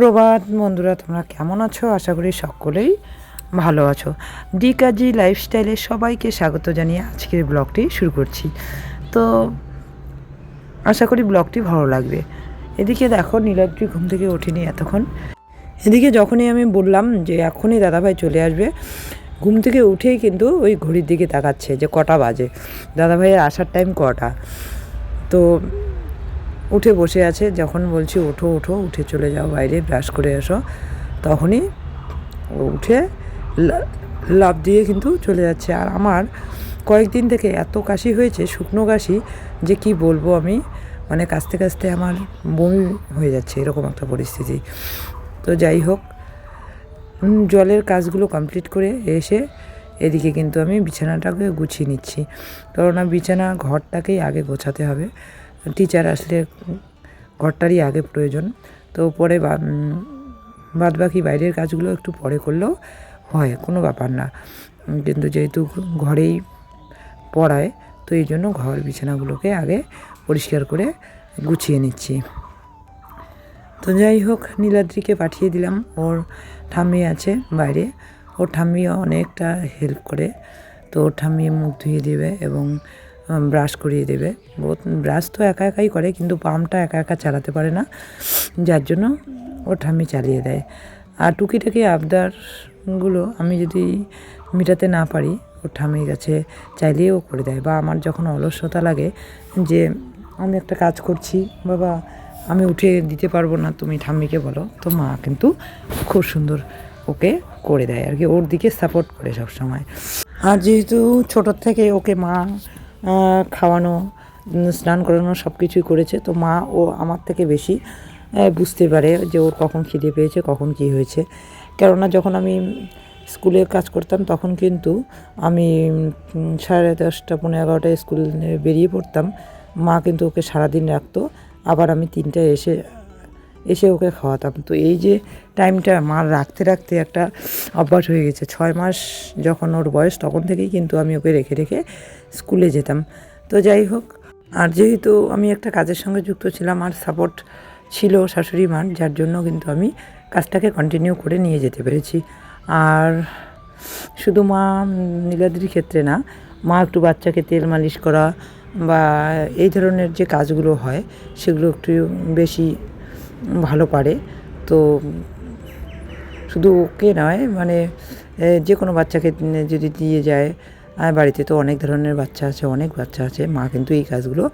সুপ্রভাত বন্ধুরা, তোমরা কেমন আছো? আশা করি সকলেই ভালো আছো। ডি কাজি লাইফস্টাইলে সবাইকে স্বাগত জানিয়ে আজকের ব্লগটি শুরু করছি। তো আশা করি ব্লগটি ভালো লাগবে। এদিকে দেখো, নীলাদ্রি ঘুম থেকে ওঠেনি এতক্ষণ। এদিকে যখনই আমি বললাম যে এখনই দাদাভাই চলে আসবে, ঘুম থেকে উঠেই কিন্তু ওই ঘড়ির দিকে তাকাচ্ছে যে কটা বাজে। দাদাভাইয়ের আসার টাইম কটা। তো উঠে বসে আছে, যখন বলছি, ওঠো ওঠো, উঠে চলে যাও, বাইরে ব্রাশ করে এসো। তখনই ও উঠে লা- লাফ দিয়ে কিন্তু চলে যাচ্ছে। আর আমার কয়েকদিন থেকে এত কাশি হয়েছে, শুকনো কাশি, যে কি বলব আমি মানে কাশতে কাশতে আমার বমি হয়ে যাচ্ছে, এরকম একটা পরিস্থিতি। তো যাই হোক জলের কাজগুলো কমপ্লিট করে এসে এদিকে কিন্তু আমি বিছানাটাকে গুছিয়ে নিচ্ছি। কেননা বিছানা ঘরটাকেই আগে গোছাতে হবে। টিচার আসলে ঘরটারই আগে প্রয়োজন। তো পরে বাদ বাকি বাইরের কাজগুলো একটু পরে করলেও হয়, কোনো ব্যাপার না। কিন্তু যেহেতু ঘরেই পড়ায়, তো এই জন্য ঘর বিছানাগুলোকে আগে পরিষ্কার করে গুছিয়ে নিচ্ছি। তো যাই হোক, নীলাদ্রিকে পাঠিয়ে দিলাম। ওর ঠাম্মি আছে বাইরে। ওর ঠাম্মি অনেকটা হেল্প করে। তো ওর ঠাম্মি মুখ ধুয়ে দেবে এবং ব্রাশ করিয়ে দেবে। ও ব্রাশ তো একা একাই করে, কিন্তু পাম্পটা একা একা চালাতে পারে না। যার জন্য ওর ঠাম্মি চালিয়ে দেয়। আর টুকিটাকি আবদারগুলো আমি যদি মেটাতে না পারি ওর ঠাম্মির কাছে চাইলেও করে দেয়। বা আমার যখন অলসতা লাগে যে, আমি একটা কাজ করছি, বাবা, আমি উঠে দিতে পারব না, তুমি ঠাম্মিকে বলো, তো মা কিন্তু খুব সুন্দর ওকে করে দেয়। আর কি, ওর দিকে সাপোর্ট করে সব সময় আর যেহেতু ছোটোর থেকে ওকে মা খাওয়ানো স্নান করানো সব কিছুই করেছে। তো মা ও আমার থেকে বেশি বুঝতে পারে যে ওর কখন খিদে পেয়েছে, কখন কি হয়েছে। কেননা যখন আমি স্কুলে কাজ করতাম, তখন কিন্তু আমি সাড়ে দশটা পনেরো এগারোটায় স্কুল বেরিয়ে পড়তাম। মা কিন্তু ওকে সারাদিন রাখতো। আবার আমি তিনটায় এসে এসে ওকে খাওয়াতাম। তো এই যে টাইমটা মার রাখতে রাখতে একটা অভ্যাস হয়ে গেছে। ছয় মাস যখন ওর বয়স তখন থেকেই কিন্তু আমি ওকে রেখে রেখে স্কুলে যেতাম। তো যাই হোক আর যেহেতু আমি একটা কাজের সঙ্গে যুক্ত ছিলাম আর সাপোর্ট ছিল শাশুড়ি মার যার জন্য কিন্তু আমি কাজটাকে কন্টিনিউ করে নিয়ে যেতে পেরেছি। আর শুধু মা উম, নীলাদ্রির ক্ষেত্রে না মা একটু বাচ্চাকে তেল মালিশ করা বা এই ধরনের যে কাজগুলো হয় সেগুলো একটু বেশি ভালো পারে। তো শুধু ওকে নয় মানে যে কোনো বাচ্চাকে যদি দিয়ে যায় আর বাড়িতে তো অনেক ধরনের বাচ্চা আছে, অনেক বাচ্চা আছে, মা কিন্তু এই কাজগুলো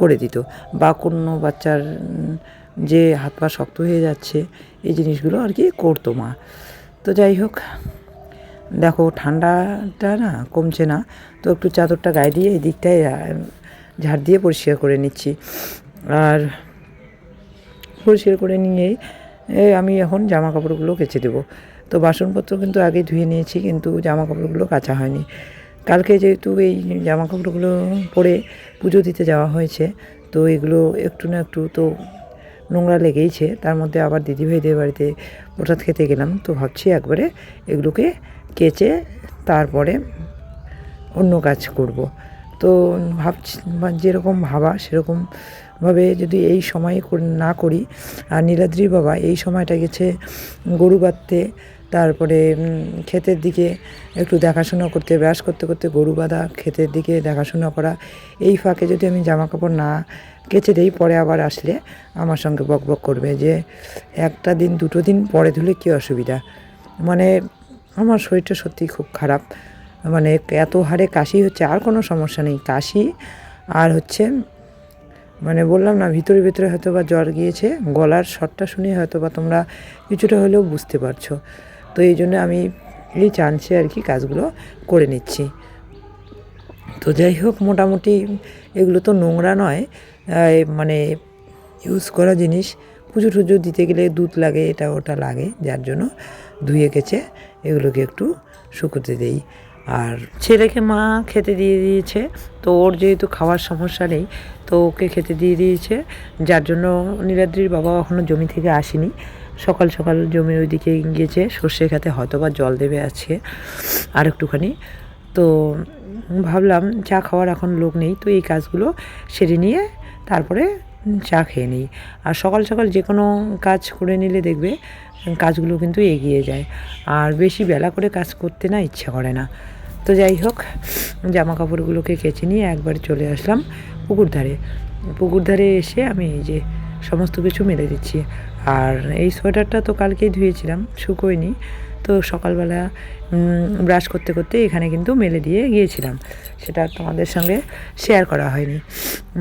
করে দিত। বা কোনো বাচ্চার যে হাত পা শক্ত হয়ে যাচ্ছে, এই জিনিসগুলো আর কি করতো মা। তো যাই হোক, দেখো ঠান্ডাটা না কমছে না, তো একটু চাদরটা গায়ে দিয়ে এই দিকটায় ঝাড় দিয়ে পরিষ্কার করে নিচ্ছি। আর পরিষ্কার করে নিয়েই এ, আমি এখন জামা কাপড়গুলো কেচে দেবো। তো বাসনপত্র কিন্তু আগে ধুয়ে নিয়েছি কিন্তু জামা কাপড়গুলো কাচা হয়নি। কালকে যেহেতু এই জামা কাপড়গুলো পরে পুজো দিতে যাওয়া হয়েছে তো এগুলো একটু না একটু তো নোংরা লেগেইছে। তার মধ্যে আবার দিদিভাইদের বাড়িতে প্রসাদ খেতে গেলাম তো ভাবছি একবারে এগুলোকে কেচে তারপরে অন্য কাজ করব। তো ভাবছি যেরকম ভাবা সেরকমভাবে যদি এই সময়ে না করি, আর নীলাদ্রি বাবা এই সময়টা গেছে গরু বাঁধতে, তারপরে ক্ষেতের দিকে একটু দেখাশোনা করতে, ব্রাশ করতে করতে গরু বাঁধা, ক্ষেতের দিকে দেখাশোনা করা, এই ফাঁকে যদি আমি জামা কাপড় না কেচে দেই, পরে আবার আসলে আমার সঙ্গে বক বক করবে যে একটা দিন, দুটো দিন পরে ধুলে কী অসুবিধা? মানে আমার শরীরটা সত্যিই খুব খারাপ। মানে এত হারে কাশি হচ্ছে, আর কোনো সমস্যা নেই। কাশি আর হচ্ছে মানে বললাম না, ভিতরে ভিতরে হয়তো বা জ্বর গিয়েছে, গলার স্বরটা শুনে হয়তো বা তোমরা কিছুটা হলেও বুঝতে পারছ। তো এই জন্য আমি এই চান্সে আর কি কাজগুলো করে নিচ্ছি। তো যাই হোক, মোটামুটি এগুলো তো নোংরা নয় মানে ইউজ করা জিনিস। পুজো টুজো দিতে গেলে দুধ লাগে, এটা ওটা লাগে, যার জন্য ধুয়ে গেছে এগুলোকে একটু শুকোতে দেই। আর ছেলেকে মা খেতে দিয়ে দিয়েছে, তো ওর যেহেতু খাওয়ার সমস্যা নেই তো ওকে খেতে দিয়ে দিয়েছে, যার জন্য নীলাদ্রির বাবা এখনও জমি থেকে আসেনি। সকাল সকাল জমির ওইদিকে গিয়েছে, সর্ষে খেতে হয়তো বা জল দেবে আজকে আর একটুখানি। তো ভাবলাম চা খাওয়ার এখন লোক নেই, তো এই কাজগুলো সেরে নিয়ে তারপরে চা খেয়ে নিই। আর সকাল সকাল যে কোনো কাজ করে নিলে দেখবে কাজগুলো কিন্তু এগিয়ে যায়। আর বেশি বেলা করে কাজ করতে না ইচ্ছা করে না। তো যাই হোক, জামা কাপড়গুলোকে কেচে নিয়ে একবার চলে আসলাম। পুকুর ধারে পুকুর ধারে এসে আমি এই যে সমস্ত কিছু মেলে দিচ্ছি। আর এই সোয়েটারটা তো কালকেই ধুয়েছিলাম, শুকোয়নি। তো সকালবেলা ব্রাশ করতে করতে এখানে কিন্তু মেলে দিয়ে গিয়েছিলাম। সেটা তোমাদের সঙ্গে শেয়ার করা হয়নি।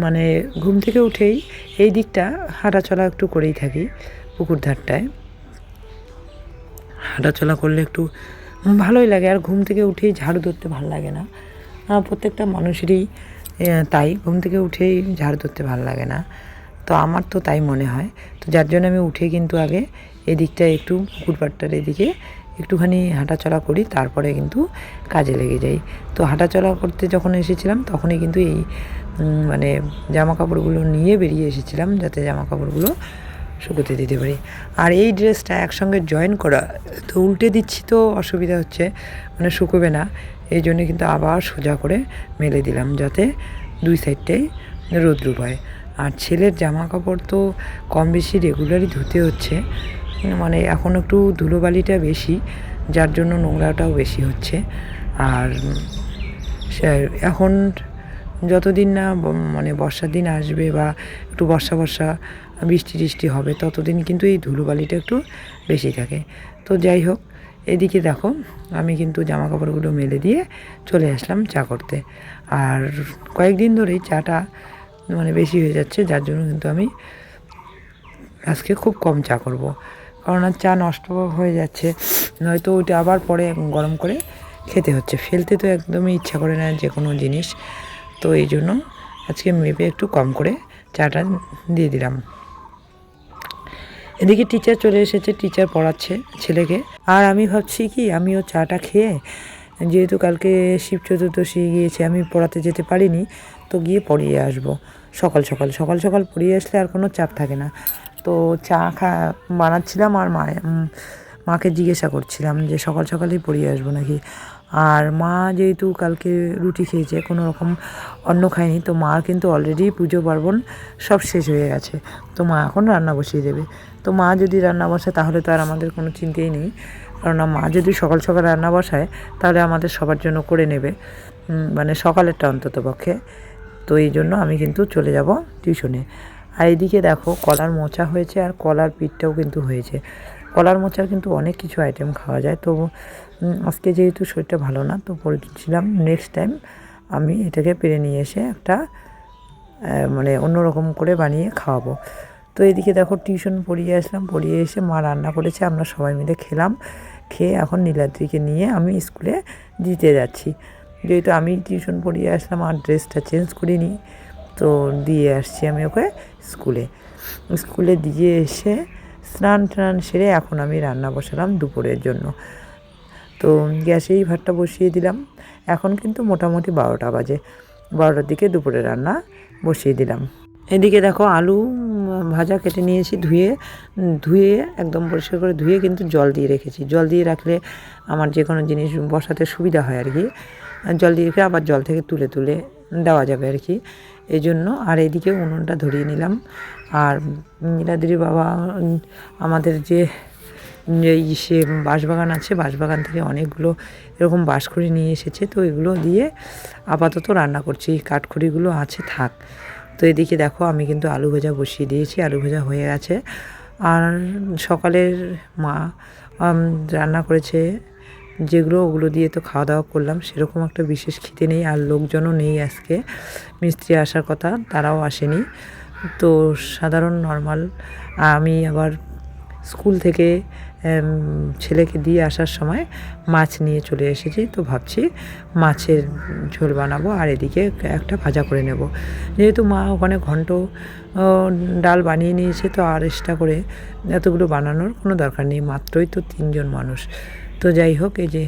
মানে ঘুম থেকে উঠেই এই দিকটা হাঁটাচলা একটু করেই থাকি পুকুর ধারটায় হাঁটাচলা করলে একটু ভালোই লাগে, আর ঘুম থেকে উঠেই ঝাড়ু ধরতে ভালো লাগে না। প্রত্যেকটা মানুষেরই তাই। ঘুম থেকে উঠেই ঝাড়ু ধরতে ভালো লাগে না। তো আমার তো তাই মনে হয়। তো যার জন্য আমি উঠে কিন্তু আগে এদিকটা একটু পুকুর পাড়টার এদিকে একটুখানি হাঁটাচলা করি, তারপরে কিন্তু কাজে লেগে যাই। তো হাঁটাচলা করতে যখন এসেছিলাম, তখনই কিন্তু এই মানে জামা কাপড়গুলো নিয়ে বেরিয়ে এসেছিলাম, যাতে জামা কাপড়গুলো শুকোতে দিতে পারি। আর এই ড্রেসটা একসঙ্গে জয়েন করা, তো উল্টে দিচ্ছি তো অসুবিধা হচ্ছে মানে শুকোবে না। এই জন্য কিন্তু আবার সোজা করে মেলে দিলাম যাতে দুই সাইডটাই রোদ্রুপ হয় আর ছেলের জামা কাপড় তো কম বেশি রেগুলারই ধুতে হচ্ছে মানে এখন একটু ধুলোবালিটা বেশি, যার জন্য নোংরাটাও বেশি হচ্ছে। আর এখন যতদিন না মানে বর্ষার দিন আসবে বা একটু বর্ষা বর্ষা, বৃষ্টি টিষ্টি হবে, ততদিন কিন্তু এই ধুলোবালিটা একটু বেশি থাকে। তো যাই হোক, এদিকে দেখো আমি কিন্তু জামা কাপড়গুলো মেলে দিয়ে চলে আসলাম চা করতে। আর কয়েকদিন ধরেই চাটা মানে বেশি হয়ে যাচ্ছে, যার জন্য কিন্তু আমি আজকে খুব কম চা করব। কারণ আর চা নষ্ট হয়ে যাচ্ছে, নয়তো ওইটা আবার পরে গরম করে খেতে হচ্ছে। ফেলতে তো একদমই ইচ্ছা করে না যে কোনো জিনিস। তো এই জন্য আজকে মেপে একটু কম করে চাটা দিয়ে দিলাম। এদিকে টিচার চলে এসেছে টিচার পড়াচ্ছে ছেলেকে। আর আমি ভাবছি কি, আমিও চাটা খেয়ে, যেহেতু কালকে শিব চতুর্দশী গিয়েছে, আমি পড়াতে যেতে পারিনি, তো গিয়ে পড়িয়ে আসব। সকাল সকাল সকাল সকাল পড়িয়ে আসলে আর কোনো চাপ থাকে না। তো চা খা, বানাচ্ছিলাম আর মা মাকে জিজ্ঞাসা করছিলাম যে সকাল, সকালেই পড়িয়ে আসব নাকি? আর মা যেহেতু কালকে রুটি খেয়েছে, কোনো রকম অন্ন খায়নি, তো মা কিন্তু অলরেডি পুজো পার্বণ সব শেষ হয়ে গেছে। তো মা এখন রান্না বসিয়ে দেবে। তো মা যদি রান্না বসায় তাহলে তো আর আমাদের কোনো চিন্তাই নেই। কারণ মা যদি সকাল সকাল রান্না বসায়, তাহলে আমাদের সবার জন্য করে নেবে। মানে সকালেরটা অন্তত পক্ষে। তো এই জন্য আমি কিন্তু চলে যাব টিউশনে। আর এইদিকে দেখো, কলার মোচা হয়েছে আর কলার পিঠটাও কিন্তু হয়েছে। কলার মোচার কিন্তু অনেক কিছু আইটেম খাওয়া যায়। তো আজকে যেহেতু শরীরটা ভালো না, তো বলছিলাম নেক্সট টাইম আমি এটাকে পেরে নিয়ে এসে একটা মানে অন্যরকম করে বানিয়ে খাওয়াবো। তো এদিকে দেখো টিউশন পড়িয়ে আসলাম, পড়িয়ে এসে মা রান্না করেছে, আমরা সবাই মিলে খেলাম, খেয়ে এখন নীলাদ্রিকে নিয়ে আমি স্কুলে দিতে যাচ্ছি। যেহেতু আমি টিউশন পড়িয়ে আসলাম, আর ড্রেসটা চেঞ্জ করিনি, তো দিয়ে আসছি আমি ওকে স্কুলে স্কুলে দিয়ে এসে স্নান টান সেরে এখন আমি রান্না বসালাম দুপুরের জন্য। তো গ্যাসেই ভাতটা বসিয়ে দিলাম। এখন কিন্তু মোটামুটি বারোটা বাজে। বারোটার দিকে দুপুরে রান্না বসিয়ে দিলাম। এদিকে দেখো আলু ভাজা কেটে নিয়েছি ধুয়ে। ধুয়ে একদম পরিষ্কার করে ধুয়ে কিন্তু জল দিয়ে রেখেছি। জল দিয়ে রাখলে আমার যে কোনো জিনিস বসাতে সুবিধা হয় আর কি। জল দিয়ে রেখে আবার জল থেকে তুলে তুলে দেওয়া যাবে আর কি। এই জন্য আর এদিকে উনুনটা ধরিয়ে নিলাম। আর নীলাদ্রি বাবা আমাদের যে যে সে বাঁশবাগান আছে, বাঁশবাগান থেকে অনেকগুলো এরকম বাঁশখড়ি নিয়ে এসেছে। তো এগুলো দিয়ে আপাতত রান্না করছি। কাঠখড়িগুলো আছে, থাক। তো এদিকে দেখো, আমি কিন্তু আলু ভাজা বসিয়ে দিয়েছি, আলু ভাজা হয়ে গেছে। আর সকালের মা রান্না করেছে যেগুলো, ওগুলো দিয়ে তো খাওয়া দাওয়া করলাম। সেরকম একটা বিশেষ খিদে নেই, আর লোকজনও নেই আজকে। মিস্ত্রি আসার কথা, তারাও আসেনি। তো সাধারণ, নর্মাল, আমি আবার স্কুল থেকে ছেলেকে দিয়ে আসার সময় মাছ নিয়ে চলে এসেছি তো ভাবছি মাছের ঝোল বানাবো আর এদিকে একটা ভাজা করে নেব। যেহেতু মা ওখানে ঘন্ট ডাল বানিয়ে নিয়েছে তো আর এক্সট্রা করে এতগুলো বানানোর কোনো দরকার নেই মাত্রই তো তিনজন মানুষ। তো যাই হোক এই যে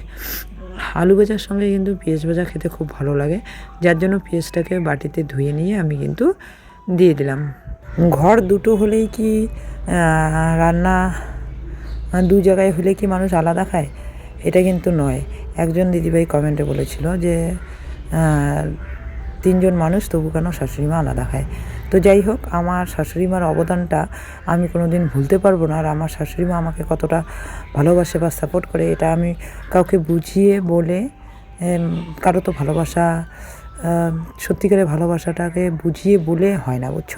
আলু ভাজার সঙ্গে কিন্তু পেঁয়াজ ভাজা খেতে খুব ভালো লাগে যার জন্য পেঁয়াজটাকে বাটিতে ধুয়ে নিয়ে আমি কিন্তু দিয়ে দিলাম। ঘর দুটো হলেই কি আহ, রান্না দু জায়গায় হলে কি মানুষ আলাদা খায়? এটা কিন্তু নয়। একজন দিদিভাই কমেন্টে বলেছিল যে তিনজন মানুষ তবু কেন শাশুড়ি মা আলাদা খায়? তো যাই হোক, আমার শাশুড়ি মার অবদানটা আমি কোনো দিন ভুলতে পারব না। আর আমার শাশুড়ি মা আমাকে কতটা ভালোবাসে বা সাপোর্ট করে, এটা আমি কাউকে বুঝিয়ে বলে কারও তো ভালোবাসা সত্যিকারের ভালোবাসাটাকে বুঝিয়ে বলে হয় না, বুঝছ?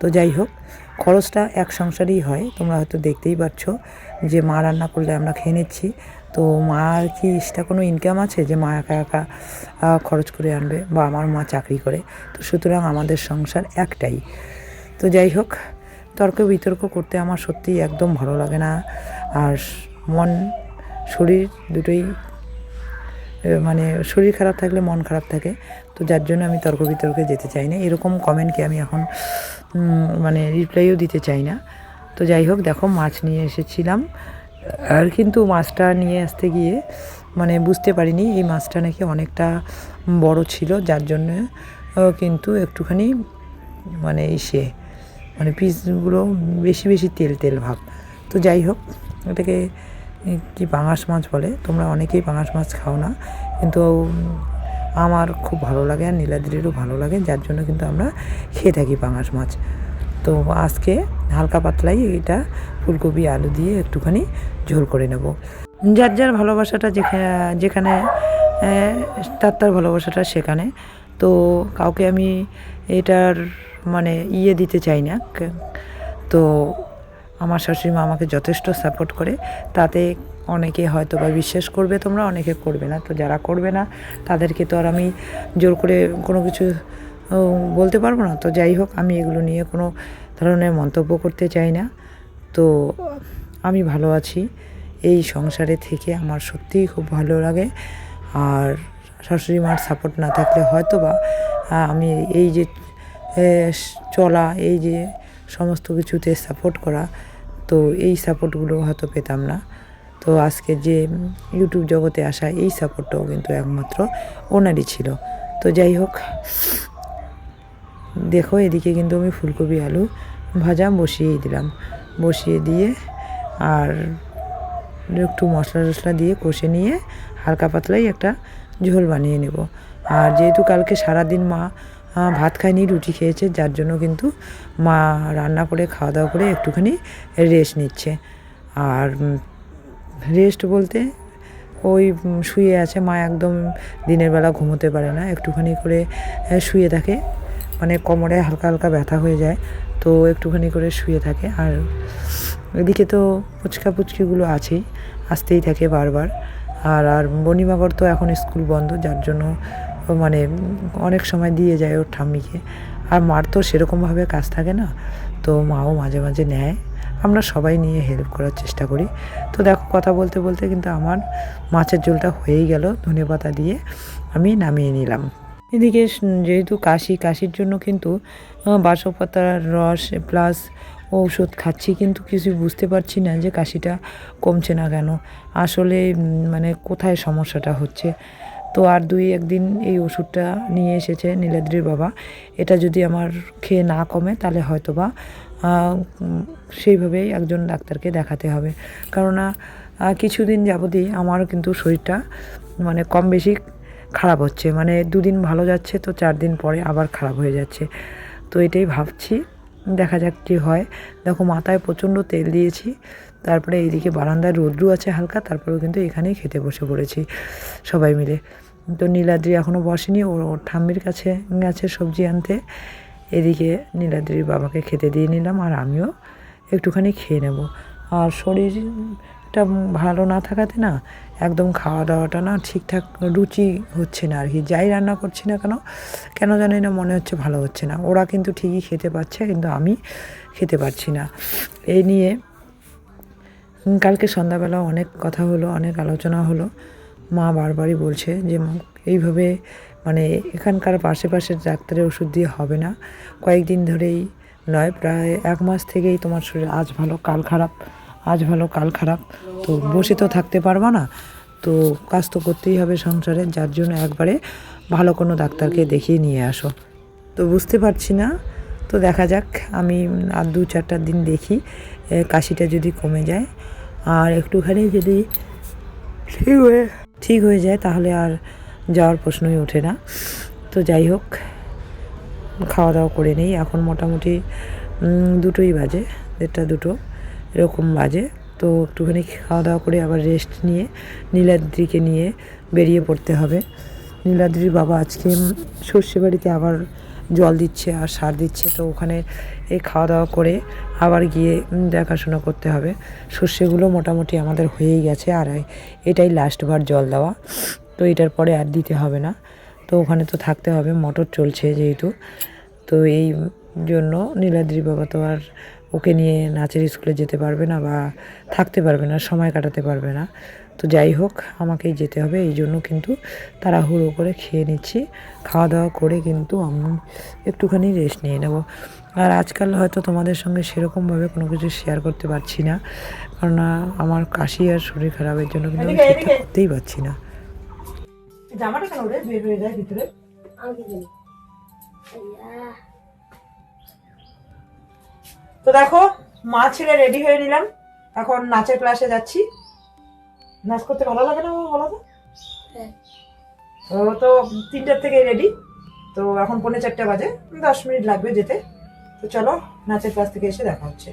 তো যাই হোক, খরচটা এক সংসারেই হয়, তোমরা হয়তো দেখতেই পাচ্ছ যে মা রান্না করলে আমরা খেয়ে নিচ্ছি। তো মার কি এক্সট্রা কোনো ইনকাম আছে যে মা একা একা খরচ করে আনবে বা আমার মা চাকরি করে? তো সুতরাং আমাদের সংসার একটাই। তো যাই হোক, তর্ক বিতর্ক করতে আমার সত্যিই একদম ভালো লাগে না। আর মন, শরীর দুটোই মানে শরীর খারাপ থাকলে মন খারাপ থাকে। তো যার জন্য আমি তর্ক বিতর্কে যেতে চাই না। এরকম কমেন্টকে আমি এখন মানে রিপ্লাইও দিতে চাই না। তো যাই হোক, দেখো মাছ নিয়ে এসেছিলাম। আর কিন্তু মাছটা নিয়ে আসতে গিয়ে মানে বুঝতে পারিনি, এই মাছটা নাকি অনেকটা বড় ছিল, যার জন্য কিন্তু একটুখানি মানে ইসে মানে পিসগুলো বেশি বেশি তেল তেল ভাব। তো যাই হোক, এটাকে কি পাঙাশ মাছ বলে? তোমরা অনেকেই পাঙাশ মাছ খাও না, কিন্তু আমার খুব ভালো লাগে আর নীলাদ্রিরও ভালো লাগে, যার জন্য কিন্তু আমরা খেয়ে থাকি পাঙাশ মাছ। তো আজকে হালকা পাতলাই এটা ফুলকপি, আলু দিয়ে একটুখানি ঝোল করে নেব। যার যার ভালোবাসাটা যেখানে যেখানে তার তার ভালোবাসাটা সেখানে। তো কাউকে আমি এটার মানে ইয়ে দিতে চাই না। তো আমার শাশুড়ি মা আমাকে যথেষ্ট সাপোর্ট করে। তাতে অনেকে হয়তো বা বিশ্বাস করবে, তোমরা অনেকে করবে না। তো যারা করবে না, তাদেরকে তো আর আমি জোর করে কোনো কিছু বলতে পারব না। তো যাই হোক, আমি এগুলো নিয়ে কোনো ধরনের মন্তব্য করতে চাই না। তো আমি ভালো আছি। এই সংসারে থেকে আমার সত্যিই খুব ভালো লাগে। আর শাশুড়ি মার সাপোর্ট না থাকলে হয়তো বা আমি এই যে চলা, এই যে সমস্ত কিছুতে সাপোর্ট করা, তো এই সাপোর্টগুলো হয়তো পেতাম না। তো আজকে যে ইউটিউব জগতে আসা এই সাপোর্টটাও কিন্তু একমাত্র ওনারই ছিল। তো যাই হোক দেখো, এদিকে কিন্তু আমি ফুলকপি, আলু ভাজা বসিয়েই দিলাম। বসিয়ে দিয়ে আর একটু মশলা টশলা দিয়ে কষে নিয়ে হালকা পাতলাই একটা ঝোল বানিয়ে নেব। আর যেহেতু কালকে সারাদিন মা ভাত খায়নি, রুটি খেয়েছে, যার জন্য কিন্তু মা রান্না করে, খাওয়া দাওয়া করে একটুখানি রেস্ট নিচ্ছে। আর রেস্ট বলতে ওই শুয়ে আছে মা, একদম দিনের বেলা ঘুমোতে পারে না, একটুখানি করে শুয়ে থাকে। মানে কোমরে হালকা হালকা ব্যথা হয়ে যায়, তো একটুখানি করে শুয়ে থাকে। আর এদিকে তো ফুচকা পুচকিগুলো আছেই, আসতেই থাকে বারবার। আর আর বনিমাগর তো এখন স্কুল বন্ধ, যার জন্য মানে অনেক সময় দিয়ে যায় ওর ঠাম্মিকে। আর মার তো সেরকমভাবে কাজ থাকে না, তো মাও মাঝে মাঝে নেয়। আমরা সবাই নিয়ে হেল্প করার চেষ্টা করি। তো দেখো, কথা বলতে বলতে কিন্তু আমার মাছের ঝোলটা হয়েই গেল ধনে পাতা দিয়ে আমি নামিয়ে নিলাম। এদিকে যেহেতু কাশি, কাশির জন্য কিন্তু বাসপাতার রস প্লাস ঔষধ খাচ্ছি কিন্তু কিছু বুঝতে পারছি না যে কাশিটা কমছে না কেন। আসলে মানে কোথায় সমস্যাটা হচ্ছে? তো আর দুই একদিন এই ওষুধটা নিয়ে এসেছে নীলাদ্রির বাবা। এটা যদি আমার খেয়ে না কমে তাহলে হয়তো বা সেইভাবেই একজন ডাক্তারকে দেখাতে হবে। কেননা কিছুদিন যাবতই আমারও কিন্তু শরীরটা মানে কম বেশি খারাপ হচ্ছে। মানে দুদিন ভালো যাচ্ছে, তো চার দিন পরে আবার খারাপ হয়ে যাচ্ছে। তো এটাই ভাবছি, দেখা যাক কী হয়। দেখো, মাথায় প্রচণ্ড তেল দিয়েছি, তারপরে এইদিকে বারান্দায় রোদ্রু আছে হালকা, তারপরেও কিন্তু এখানেই খেতে বসে পড়েছি সবাই মিলে। তো নীলাদ্রি এখনও বসেনি ওর ওর ঠাম্মির কাছে গেছে সবজি আনতে। এদিকে নীলাদ্রির বাবাকে খেতে দিয়ে নিলাম, আর আমিও একটুখানি খেয়ে নেব। আর শরীরটা ভালো না থাকাতে না একদম খাওয়া দাওয়াটা না ঠিকঠাক রুচি হচ্ছে না আর কি যাই রান্না করছি না কেন কেন জানি না মনে হচ্ছে ভালো হচ্ছে না। ওরা কিন্তু ঠিকই খেতে পাচ্ছে কিন্তু আমি খেতে পারছি না। এই নিয়ে কালকে সন্ধ্যাবেলা অনেক কথা হলো, অনেক আলোচনা হলো। মা বারবারই বলছে যে এইভাবে মানে এখানকার পাশে পাশে ডাক্তারের ওষুধ দিয়ে হবে না। কয়েকদিন ধরেই নয়, প্রায় এক মাস থেকেই তোমার শরীর আজ ভালো, কাল খারাপ। আজ ভালো, কাল খারাপ। তো বসে তো থাকতে পারবা না। তো কাজ তো করতেই হবে সংসারে, যার জন্য একবারে ভালো কোনো ডাক্তারকে দেখিয়ে নিয়ে আসো। তো বুঝতে পারছি না। তো দেখা যাক, আমি আর দু চারটা দিন দেখি কাশিটা যদি কমে যায়। আর একটুখানি যদি ঠিক হয়ে ঠিক হয়ে যায়, তাহলে আর যাওয়ার প্রশ্নই ওঠে না। তো যাই হোক, খাওয়া দাওয়া করে নিই। এখন মোটামুটি দুটোই বাজে, দেড়টা দুটো। এরকম বাজে। তো একটুখানি খাওয়া দাওয়া করে আবার রেস্ট নিয়ে নীলাদ্রিকে নিয়ে বেরিয়ে পড়তে হবে। নীলাদ্রির বাবা আজকে সর্ষে বাড়িতে আবার জল দিচ্ছে আর সার দিচ্ছে। তো ওখানে এই খাওয়া দাওয়া করে আবার গিয়ে দেখাশোনা করতে হবে। সর্ষেগুলো মোটামুটি আমাদের হয়েই গেছে আর এটাই লাস্টবার জল দেওয়া। তো এটার পরে আর দিতে হবে না। তো ওখানে তো থাকতে হবে মোটর চলছে যেহেতু। তো এই জন্য নীলাদ্রি বাবা তো আর ওকে নিয়ে নাচের স্কুলে যেতে পারবে না বা থাকতে পারবে না সময় কাটাতে পারবে না। তো যাই হোক আমাকেই যেতে হবে এই জন্য কিন্তু তাড়াহুড়ো করে খেয়ে নিচ্ছি। খাওয়া দাওয়া করে কিন্তু আমি একটুখানি রেস্ট নিয়ে নেব। আর আজকাল হয়তো তোমাদের সঙ্গে সেরকমভাবে কোনো কিছু শেয়ার করতে পারছি না কারণ আমার কাশি আর শরীর খারাপের জন্য কিন্তু আমি ঠিকঠাক করতেই পারছি না। জামাটা কেন রে? বের হয়ে যায় ভিতরে। তো দেখো মা ছেলে রেডি হয়ে নিলাম। এখন নাচের ক্লাসে যাচ্ছি। নাচ করতে ভালো লাগে না বলো তো? ও তো তিনটার থেকে রেডি তো এখন পৌনে চারটে বাজে দশ মিনিট লাগবে যেতে। তো চলো নাচের ক্লাস থেকে এসে দেখা হচ্ছে।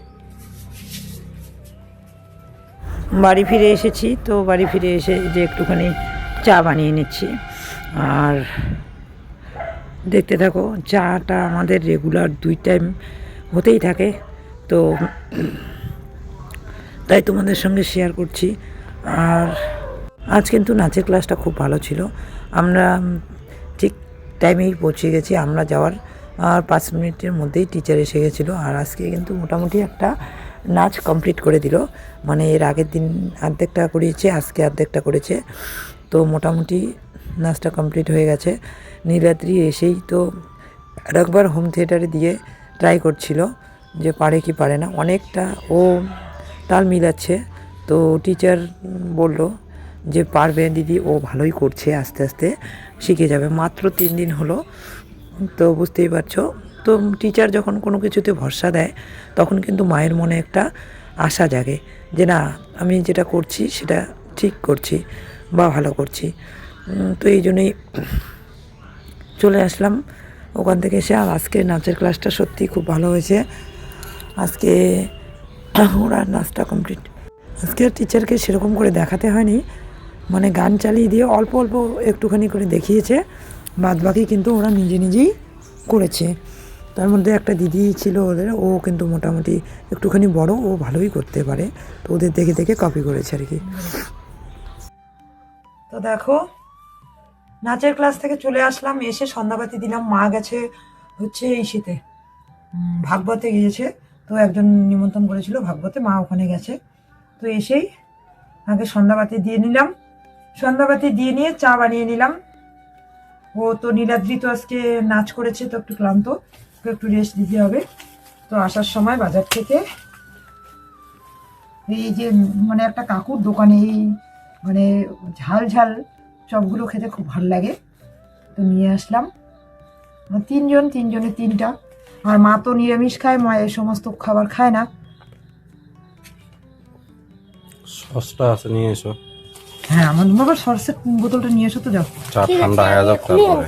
বাড়ি ফিরে এসেছি তো বাড়ি ফিরে এসে যে একটুখানি চা বানিয়ে নিচ্ছি। আর দেখতে থাকো চাটা আমাদের রেগুলার দুই টাইম হতেই থাকে। তো তাই তোমাদের সঙ্গে শেয়ার করছি। আর আজ কিন্তু নাচের ক্লাসটা খুব ভালো ছিল। আমরা ঠিক টাইমেই পৌঁছে গেছি। আমরা যাওয়ার, আর পাঁচ মিনিটের মধ্যেই টিচার এসে গেছিল। আর আজকে কিন্তু মোটামুটি একটা নাচ কমপ্লিট করে দিল। মানে এর আগের দিন অর্ধেকটা করিয়েছে, আজকে অর্ধেকটা করেছে। তো মোটামুটি নাচটা কমপ্লিট হয়ে গেছে। নীলাদ্রি এসেই তো আরেকবার হোম থিয়েটারে দিয়ে ট্রাই করছিল। যে পারে কি পারে না, অনেকটা ও তাল মিলাচ্ছে। তো টিচার বলল যে, পারবে দিদি, ও ভালোই করছে, আস্তে আস্তে শিখে যাবে। মাত্র তিন দিন হলো, তো বুঝতেই পারছ। তো টিচার যখন কোনো কিছুতে ভরসা দেয়, তখন কিন্তু মায়ের মনে একটা আশা জাগে যে, না, আমি যেটা করছি, সেটা ঠিক করছি বা ভালো করছি। তো এই জন্যই চলে আসলাম। ওখান থেকে এসে আর আজকে নাচের ক্লাসটা সত্যি খুব ভালো হয়েছে। আজকে ওরা নাচটা কমপ্লিট আজকে টিচারকে সেরকম করে দেখাতে হয়নি মানে গান চালিয়ে দিয়ে অল্প অল্প একটুখানি করে দেখিয়েছে বাদ বাকি কিন্তু ওরা নিজে নিজেই করেছে। তার মধ্যে একটা দিদি ছিল ওদের, ও কিন্তু মোটামুটি একটুখানি বড়, ও ভালোই করতে পারে, তো ওদের দেখে দেখে কপি করেছে আর কি। তো দেখো, নাচের ক্লাস থেকে চলে আসলাম, এসে সন্ধ্যাবাতি দিলাম, মা গেছে হচ্ছে এই শীতে, ভাগবতে গিয়েছে। তো একজন নিমন্ত্রণ করেছিল, ভাগবতে, মা ওখানে গেছে। তো এসেই আগে সন্ধ্যাবাতি দিয়ে নিলাম। সন্ধ্যাবাতি দিয়ে নিয়ে চা বানিয়ে নিলাম। ও তো নীলাদ্রি তো আজকে নাচ করেছে, তো একটু ক্লান্ত একটু রেস্ট দিতে হবে। তো আসার সময় বাজার থেকে এই যে মানে একটা কাকুর দোকানে এই মানে ঝাল ঝাল চপগুলো খেতে খুব ভালো লাগে। তো নিয়ে আসলাম। তিনজন, তিনজনে তিনটা। আর মা তো নিরামিষ খায় মা এই সমস্ত খাবার খায় না। সসটা আছে নিয়ে এসো। হ্যাঁ আমার বাবা সরষের বোতলটা নিয়ে এসো তো যাও। চা ঠান্ডা হয়ে যাক তারপরে।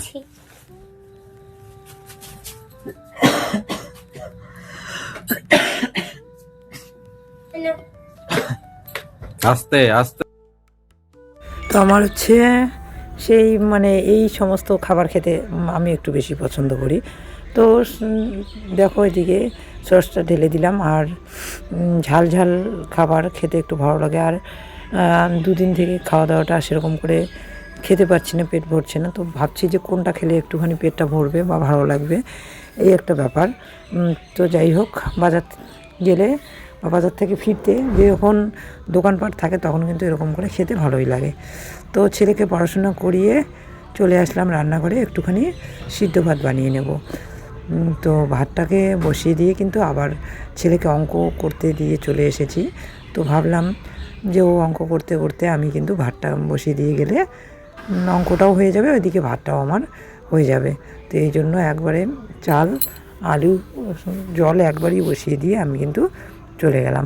আস্তে আস্তে। তো আমার হচ্ছে সেই মানে এই সমস্ত খাবার খেতে আমি একটু বেশি পছন্দ করি। তো দেখো এদিকে সসটা ঢেলে দিলাম আর ঝাল ঝাল খাবার খেতে একটু ভালো লাগে আর দুদিন থেকে খাওয়া দাওয়াটা সেরকম করে খেতে পারছি না, পেট ভরছে না। তো ভাবছি যে কোনটা খেলে একটুখানি পেটটা ভরবে বা ভালো লাগবে, এই একটা ব্যাপার। তো যাই হোক, বাজার গেলে বা বাজার থেকে ফিরতে যখন দোকানপাট থাকে তখন কিন্তু এরকম করে খেতে ভালোই লাগে। তো ছেলেকে পড়াশোনা করিয়ে চলে আসলাম রান্নাঘরে, একটুখানি সিদ্ধ ভাত বানিয়ে নেব। তো ভাতটাকে বসিয়ে দিয়ে কিন্তু আবার ছেলেকে অঙ্ক করতে দিয়ে চলে এসেছি। তো ভাবলাম যে ও অঙ্ক করতে করতে আমি কিন্তু ভাতটা বসিয়ে দিয়ে গেলে অঙ্কটাও হয়ে যাবে, ওইদিকে ভাতটাও আমার হয়ে যাবে। তো এই জন্য একবারে চাল, আলু, জল একবারই বসিয়ে দিয়ে আমি কিন্তু চলে গেলাম।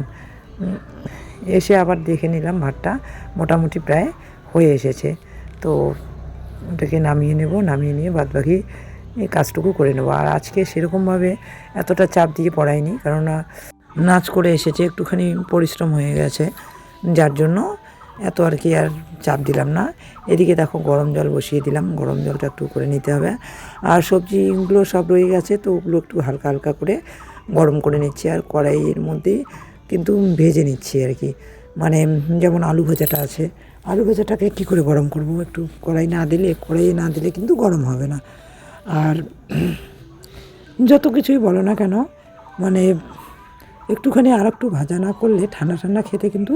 এসে আবার দেখে নিলাম ভাতটা মোটামুটি প্রায় হয়ে এসেছে। তো ওটাকে নামিয়ে নেব, নামিয়ে নিয়ে বাদবাকি এই কাজটুকু করে নেব। আর আজকে সেরকমভাবে এতটা চাপ দিয়ে পড়াইনি কেননা নাচ করে এসেছে, একটুখানি পরিশ্রম হয়ে গেছে, যার জন্য এত আর কি আর চাপ দিলাম না। এদিকে দেখো গরম জল বসিয়ে দিলাম, গরম জলটা একটু করে নিতে হবে। আর সবজিগুলো সব রয়ে গেছে, তো ওগুলো একটু হালকা হালকা করে গরম করে নিচ্ছি, আর কড়াইয়ের মধ্যেই কিন্তু ভেজে নিচ্ছি আর কি। মানে যেমন আলু ভাজাটা আছে, আলু ভাজাটাকে কী করে গরম করব একটু কড়াই না দিলে? কড়াইয়ে না দিলে কিন্তু গরম হবে না। আর যত কিছুই বলো না কেন মানে একটুখানি আর একটু ভাজা না করলে ঠান্ডা ঠান্ডা খেতে কিন্তু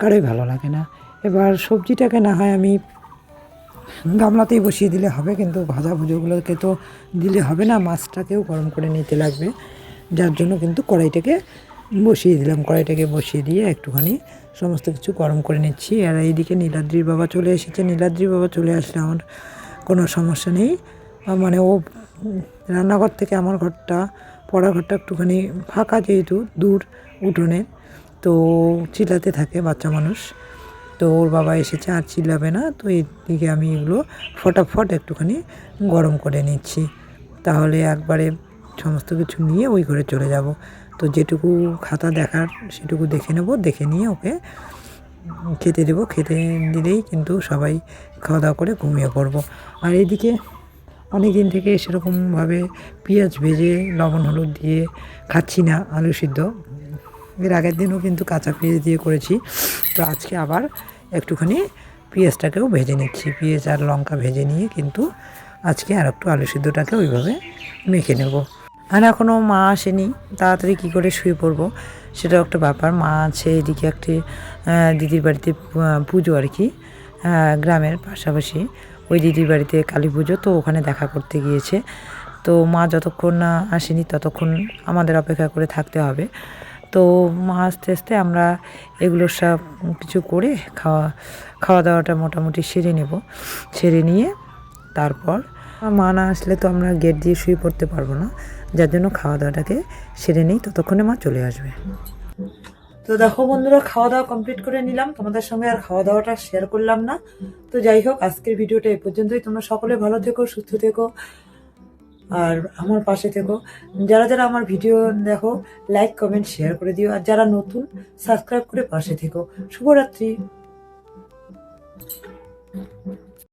কারোই ভালো লাগে না। এবার সবজিটাকে না হয় আমি গামলাতেই বসিয়ে দিলে হবে, কিন্তু ভাজা ভুজোগুলোকে তো দিলে হবে না, মাছটাকেও গরম করে নিতে লাগবে। যার জন্য কিন্তু কড়াইটাকে বসিয়ে দিলাম। কড়াইটাকে বসিয়ে দিয়ে একটুখানি সমস্ত কিছু গরম করে নিচ্ছি। আর এইদিকে নীলাদ্রির বাবা চলে এসেছে। নীলাদ্রির বাবা চলে আসলে আমার কোনো সমস্যা নেই। মানে ও রান্নাঘর থেকে আমার ঘরটা পড়ার ঘরটা একটুখানি ফাঁকা যেহেতু, দূর উঠোনে। তো চিল্লাতে থাকে বাচ্চা মানুষ। তো ওর বাবা এসেছে, আর চিল্লাবে না। তো এদিকে আমি এগুলো ফটাফট একটুখানি গরম করে নিচ্ছি। তাহলে একবারে সমস্ত কিছু নিয়ে ওই ঘরে চলে যাব। তো যেটুকু খাতা দেখার সেটুকু দেখে নেব, দেখে নিয়ে ওকে খেতে দেবো। খেতে দিলেই কিন্তু সবাই খাওয়া দাওয়া করে ঘুমিয়ে পড়ব। আর এদিকে অনেক দিন থেকে সেরকমভাবে পেঁয়াজ ভেজে, লবণ, হলুদ দিয়ে খাচ্ছি না আলু সিদ্ধ। এর আগের দিনও কিন্তু কাঁচা পেঁয়াজ দিয়ে করেছি। তো আজকে আবার একটুখানি পেঁয়াজটাকেও ভেজে নিচ্ছি। পেঁয়াজ আর লঙ্কা ভেজে নিয়ে কিন্তু আজকে আর একটু আলু সিদ্ধটাকে ওইভাবে মেখে নেব। আর এখনও মা আসেনি। তাড়াতাড়ি কী করে শুয়ে পড়ব? সেটাও একটা ব্যাপার। মা আছে এদিকে একটি দিদির বাড়িতে পুজো আর কি গ্রামের পাশাপাশি। ওই দিদির বাড়িতে কালী পুজো, তো ওখানে দেখা করতে গিয়েছে। তো মা যতক্ষণ না আসেনি, ততক্ষণ আমাদের অপেক্ষা করে থাকতে হবে। তো মা আস্তে আস্তে আমরা এগুলো সব কিছু করে খাওয়া খাওয়া দাওয়াটা মোটামুটি সেরে নেব। সেরে নিয়ে তারপর মা না আসলে তো আমরা গেট দিয়ে শুয়ে পড়তে পারব না। যার জন্য খাওয়া দাওয়াটাকে সেরে নিই, ততক্ষণে মা চলে আসবে। তো দেখো বন্ধুরা খাওয়া দাওয়া কমপ্লিট করে নিলাম। তোমাদের সঙ্গে আর খাওয়া দাওয়াটা শেয়ার করলাম না। তো যাই হোক, আজকের ভিডিওটা এই পর্যন্তই। তোমরা সকলে ভালো থেকো, সুস্থ থেকো, আর আমার পাশে থেকো। যারা যারা আমার ভিডিও দেখো লাইক কমেন্ট শেয়ার করে দিও। আর যারা নতুন সাবস্ক্রাইব করে পাশে থেকো। শুভরাত্রি।